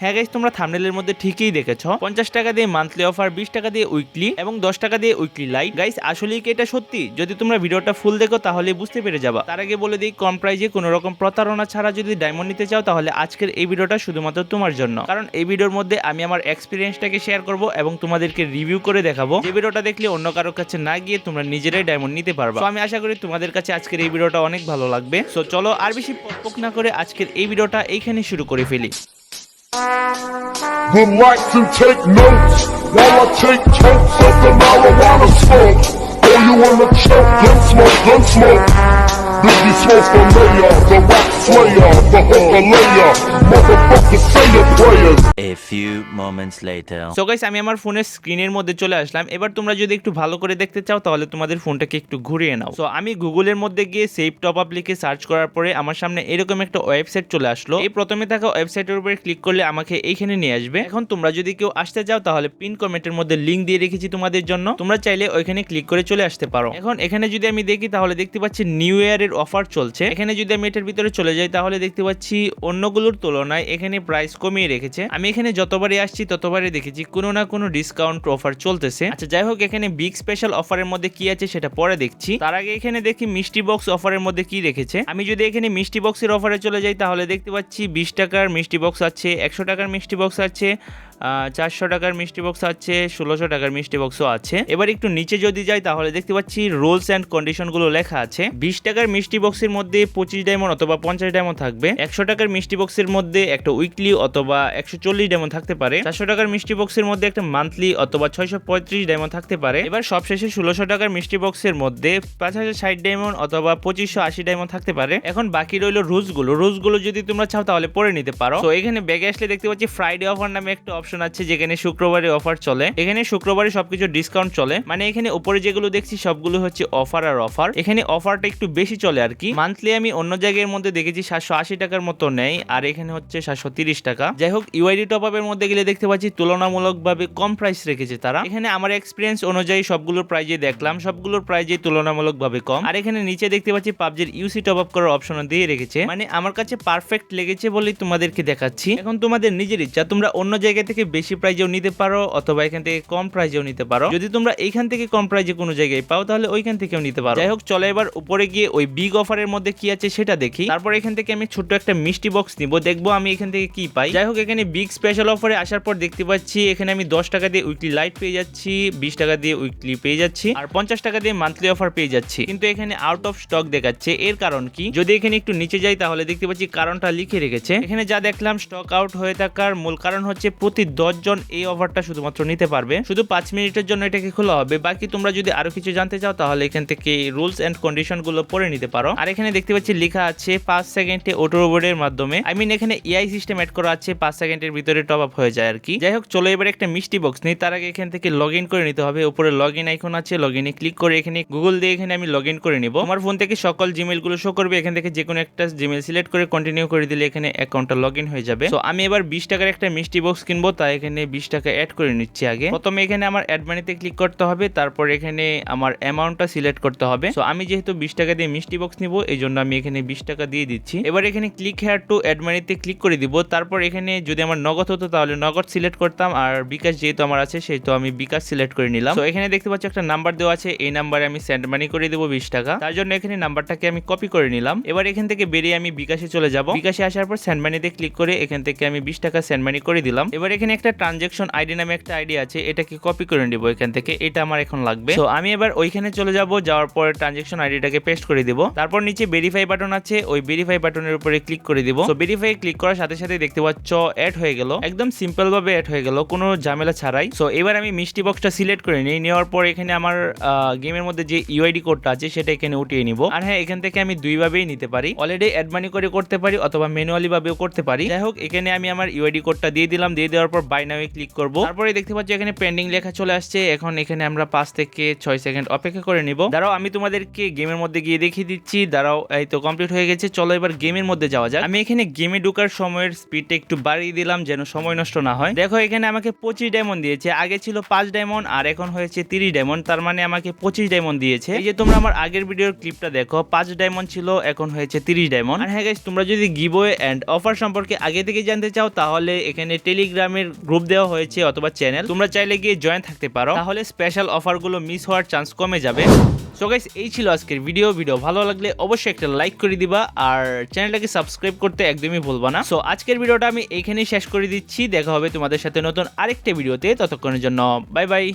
হ্যাঁ গাইস তোমরা থামনেলের মধ্যে ঠিকই দেখেছ। পঞ্চাশ টাকা দিয়ে মান্থলি অফার বিশ টাকা দিয়ে উইকলি এবং দশ টাকা দিয়ে উইকলি লাইট গাইস আসলেই কি এটা সত্যি? যদি তোমরা ভিডিওটা ফুল দেখো, তাহলে বুঝতে পেরে যাবা। তার আগে বলে দিই, কম প্রাইজে কোনো রকম প্রতারণা ছাড়া যদি ডায়মন্ড নিতে চাও, তাহলে আজকের এই ভিডিওটা শুধুমাত্র তোমার জন্য। কারণ এই ভিডিওর মধ্যে আমি আমার এক্সপিরিয়েন্সটাকে শেয়ার করব এবং তোমাদেরকে রিভিউ করে দেখাবো। যে ভিডিওটা দেখলে অন্য কারোর কাছে না গিয়ে তোমরা নিজেরাই ডায়মন্ড নিতে পারবা। আমি আশা করি তোমাদের কাছে আজকের এই ভিডিওটা অনেক ভালো লাগবে। সো চলো আর বেশি পকপক না করে আজকের এই ভিডিওটা এইখানে শুরু করে ফেলি। Like to take notes while I take totes of the marijuana smoke. Oh, you wanna choke, gun smoke, gun smoke. Biggie smoke the mayor, the rap slayer, the hooker layer. Motherfucker, say your prayers. A few moments later. So guys আমি আমার ফোনের স্ক্রিনের মধ্যে চলে আসলাম এবার তোমরা যদি একটু ভালো করে দেখতে চাও তাহলে তোমাদের ফোনটাকে একটু ঘুরিয়ে নাও সো আমি গুগলের মধ্যে গিয়ে সেভ টপ আপ লিখে সার্চ করার পরে আমার সামনে এরকম একটা ওয়েবসাইট চলে আসলো এই প্রথমে থাকা ওয়েবসাইটের উপরে ক্লিক করলে আমাকে এইখানে নিয়ে আসবে এখন তোমরা যদি কেউ আসতে চাও তাহলে পিন কমেন্টের মধ্যে লিংক দিয়ে রেখেছি তোমাদের জন্য তোমরা চাইলে ওইখানে ক্লিক করে চলে আসতে পারো এখন এখানে যদি আমি দেখি তাহলে দেখতে পাচ্ছি নিউ ইয়ারের অফার চলছে। এখানে যদি আমি এটার ভিতরে চলে যাই, তাহলে দেখতে পাচ্ছি অন্যগুলোর তুলনায় এখানে প্রাইস কমিয়ে রেখেছে। আমি এখানে যতবারই আসছি, ততবারই দেখেছি কোনো না কোনো ডিসকাউন্ট অফার চলতেছে। আচ্ছা যাই হোক, এখানে বিগ স্পেশাল অফারের মধ্যে কি আছে সেটা পরে দেখছি। তার আগে এখানে দেখি মিষ্টি বক্স অফারের মধ্যে কি রেখেছে। আমি যদি এখানে মিষ্টি বক্সের অফারে চলে যাই, তাহলে দেখতে পাচ্ছি বিশ টাকার মিষ্টি বক্স আছে, একশো টাকার মিষ্টি বক্স আছে চারশো টাকার মিষ্টি বক্স আছে, ষোলোশো টাকার মিষ্টি বক্সও আছে। এবার একটু নিচে যদি যাই, তাহলে দেখতে পাচ্ছি রুলস অ্যান্ড কন্ডিশনগুলো লেখা আছে। বিশ টাকার মিষ্টি বক্সের মধ্যে পঁচিশ ডায়মন্ড অথবা পঞ্চাশ ডায়মন্ড থাকবে। একশো টাকার মিষ্টি বক্সের মধ্যে একটা উইকলি অথবা একশো চল্লিশ ডায়মন্ড থাকতে পারে। চারশো টাকার মিষ্টি বক্সের মধ্যে একটা মান্থলি অথবা ছয়শো পঁয়ত্রিশ ডায়মন্ড থাকতে পারে। এবার সবশেষে ষোলোশো টাকার মিষ্টি বক্সের মধ্যে পাঁচ হাজার ষাট ডায়মন্ড অথবা পঁচিশশো আশি ডায়মন্ড থাকতে পারে। এখন বাকি রইল রুলসগুলো রুলসগুলো যদি তোমরা চাও, তাহলে পরে নিতে পারো। তো এখানে ব্যাগে আসলে দেখতে পাচ্ছি ফ্রাইডে অফার নামে একটা অপশন আছে যেখানে শুক্রবারে অফার চলে। এখানে শুক্রবারে সবকিছু ডিসকাউন্ট চলে। মানে এখানে উপরে যেগুলো দেখছি সবগুলো হচ্ছে অফার আর অফার এখানে অফারটা একটু বেশি চলে আর কি। মান্থলি আমি অন্য জায়গার মধ্যে দেখেছি সাতশো আশি টাকার মতো নেই আর এখানে হচ্ছে সাতশো তিরিশ টাকা। যাই হোক ইউআইডি টপ আপের মধ্যে গেলে দেখতে পাচ্ছি তুলনামূলকভাবে কম প্রাইস রেখেছে তারা। এখানে আমার এক্সপিরিয়েন্স অনুযায়ী সবগুলোর প্রাইজে দেখলাম। সবগুলোর প্রাইজে তুলনামূলকভাবে কম। আর এখানে নিচে দেখতে পাচ্ছি পাবজির ইউসি টপ আপ করার অপশন দিয়ে রেখেছে। মানে আমার কাছে পারফেক্ট লেগেছে বলেই তোমাদেরকে দেখাচ্ছি। এখন তোমাদের নিজের ইচ্ছা, তোমরা অন্য জায়গা থেকে বেশি প্রাইজেও নিতে পারো অথবা এখান থেকে কম প্রাইজেও নিতে পারো। যদি তোমরা এইখান থেকে কম প্রাইজে কোনো জায়গায় পাও, তাহলে ওইখান থেকেও নিতে পারো। যাই হোক, চলো এবার উপরে গিয়ে ওই বিগ অফারের মধ্যে কি আছে সেটা দেখি। তারপর এখান থেকে আমি ছোট্ট একটা মিষ্টি বক্স নিব। দেখব আমি এখান থেকে কি পাই। যাই হোক, এখানে বিগ স্পেশাল অফারে আসার পর দেখতে পাচ্ছি, এখানে আমি দশ টাকা দিয়ে উইকলি লাইট পেয়ে যাচ্ছি, বিশ টাকা দিয়ে উইকলি পেয়ে যাচ্ছি, আর পঞ্চাশ টাকা দিয়ে মান্থলি অফার পেয়ে যাচ্ছি। কিন্তু এখানে আউট অফ স্টক দেখাচ্ছে। এর কারণ কি? যদি এখানে একটু নিচে যাই, তাহলে দেখতে পাচ্ছি কারণটা লিখে রেখেছে। এখানে যা দেখলাম স্টক আউট হয়ে থাকার মূল কারণ হচ্ছে প্রতি দশ জন এই অফারটা শুধুমাত্র নিতে পারবে। শুধু পাঁচ মিনিটের জন্য এটাকে খোলা হবে। বাকি তোমরা যদি আরও কিছু জানতে চাও, তাহলে এখান থেকে রুলস এন্ড কন্ডিশনগুলো পড়ে নিতে পারো। আর এখানে দেখতে পাচ্ছি লেখা আছে, পাঁচ সেকেন্ডে অটো রোবটের মাধ্যমে। আই মিন এখানে এআই সিস্টেম অ্যাড করা আছে, পাঁচ সেকেন্ডের ভিতরে টপ আপ হয়ে যায় আর কি যাই হোক, চলো এবার একটা মিষ্টি বক্স নিই। তার আগে এখান থেকে লগ ইন করে নিতে হবে। উপরে লগ ইন আইকন আছে। লগ ইনে ক্লিক করে এখানে গুগল দিয়ে এখানে আমি লগ ইন করে নিব। আমার ফোন থেকে সকল জিমেলগুলো শো করবে। এখান থেকে যে কোনো একটা জিমেল সিলেক্ট করে কন্টিনিউ করে দিলে এখানে অ্যাকাউন্টটা লগ ইন হয়ে যাবে। তো আমি এবার বিশ টাকার একটা মিষ্টি বক্স কিনবো। তাই এখানে বিশ টাকা অ্যাড করে নিচ্ছি আগে। প্রথমে এখানে আমার অ্যাড মানিতে ক্লিক করতে হবে, তারপর এখানে আমার অ্যামাউন্টটা সিলেক্ট করতে হবে। তো আমি যেহেতু বিশ টাকা দিয়ে মিষ্টি বক্স নিব, এই জন্য আমি এখানে বিশ টাকা দিয়ে দিচ্ছি। এবার এখানে ক্লিক হেয়ার টু অ্যাড মানিতে ক্লিক করে দিব। তারপর এখানে যদি আমার নগদ হতো, তাহলে নগদ সিলেক্ট করতাম। আর বিকাশ যেহেতু আমার আছে, সেহেতু আমি বিকাশ সিলেক্ট করে নিলাম। তো এখানে দেখতে পাচ্ছি একটা নাম্বার দেওয়া আছে। এই নাম্বারে আমি সেন্ড মানি করে দেবো বিশ টাকা। তার জন্য এখানে নাম্বারটাকে আমি কপি করে নিলাম। এবার এখান থেকে বেরিয়ে আমি বিকাশে চলে যাব। বিকাশে আসার পর সেন্ড মানিতে ক্লিক করে এখান থেকে আমি বিশ টাকা সেন্ড মানি করে দিলাম। এবার এখানে একটা ট্রানজেকশন আইডি নামে একটা আইডি আছে, এটাকে কপি করে নিব এখান থেকে, এটা আমার এখন লাগবে। তো আমি এবার ওইখানে চলে যাব, যাওয়ার পর ট্রানজেকশন আইডিটাকে পেস্ট করে দিব। তারপর নিচে ভেরিফাই বাটন আছে, ওই ভেরিফাই বাটনের উপরে ক্লিক করে দিব। তো ভেরিফাই ক্লিক করার সাথে সাথে দেখতে পাচ্ছ অ্যাড হয়ে গেল। একদম সিম্পল ভাবে অ্যাড হয়ে গেল, কোনো ঝামেলা ছাড়াই। সো এবার আমি মিষ্টি বক্সটা সিলেক্ট করে নিই, নেওয়ার পর এখানে আমার গেমের মধ্যে যে ইউআইডি কোডটা আছে, সেটা এখানে উঠিয়ে নিব। আর হ্যাঁ এখান থেকে আমি দুইভাবেই নিতে পারি। অলরেডি অ্যাড মানি করে করতে পারি, অথবা ম্যানুয়ালি ভাবেও করতে পারি। যাই হোক, এখানে আমি আমার ইউআইডি কোডটা দিয়ে দিলাম, দিয়ে দেওয়ার পর তারপর বাই নাওয়ে ক্লিক করব। তারপরে দেখতে পাচ্ছি এখানে পেন্ডিং লেখা চলে আসছে। এখন এখানে আমরা পাঁচ থেকে ছয় সেকেন্ড অপেক্ষা করে নিব। দাঁড়াও আমি তোমাদেরকে গেমের মধ্যে গিয়ে দেখিয়ে দিচ্ছি। দাঁড়াও এই তো কমপ্লিট হয়ে গেছে। চলো এবার গেমের মধ্যে যাওয়া যাক। আমি এখানে গেমে ঢোকার সময়ের স্পিডটা একটু বাড়িয়ে দিলাম যেন সময় নষ্ট না হয়। দেখো এখানে আমাকে পঁচিশ ডায়মন্ড দিয়েছে। আগে ছিল পাঁচ ডায়মন্ড আর এখন হয়েছে তিরিশ ডায়মন্ড তার মানে আমাকে পঁচিশ ডায়মন্ড দিয়েছে। এই যে তোমরা আমার আগের ভিডিওর ক্লিপটা দেখো পাঁচ ডায়মন্ড ছিল এখন হয়েছে তিরিশ ডায়মন্ড আর হ্যাঁ guys, তোমরা যদি গিভওয়ে এন্ড অফার সম্পর্কে আগে থেকে জানতে চাও তাহলে এখানে টেলিগ্রামের গ্রুপ দেওয়া হয়েছে অথবা চ্যানেল তোমরা চাইলে গিয়ে জয়েন থাকতে পারো। তাহলে স্পেশাল অফারগুলো মিস হওয়ার চান্স কমে যাবে। সো গাইস এই ছিল আজকের ভিডিও ভিডিও ভালো লাগলে অবশ্যই একটা লাইক করে দিবা আর চ্যানেলটাকে সাবস্ক্রাইব করতে একদমই ভুলবা না। সো আজকের ভিডিওটা আমি এইখানেই শেষ করে দিচ্ছি। দেখা হবে তোমাদের সাথে নতুন আরেকটা ভিডিওতে ততক্ষণের জন্য বাই বাই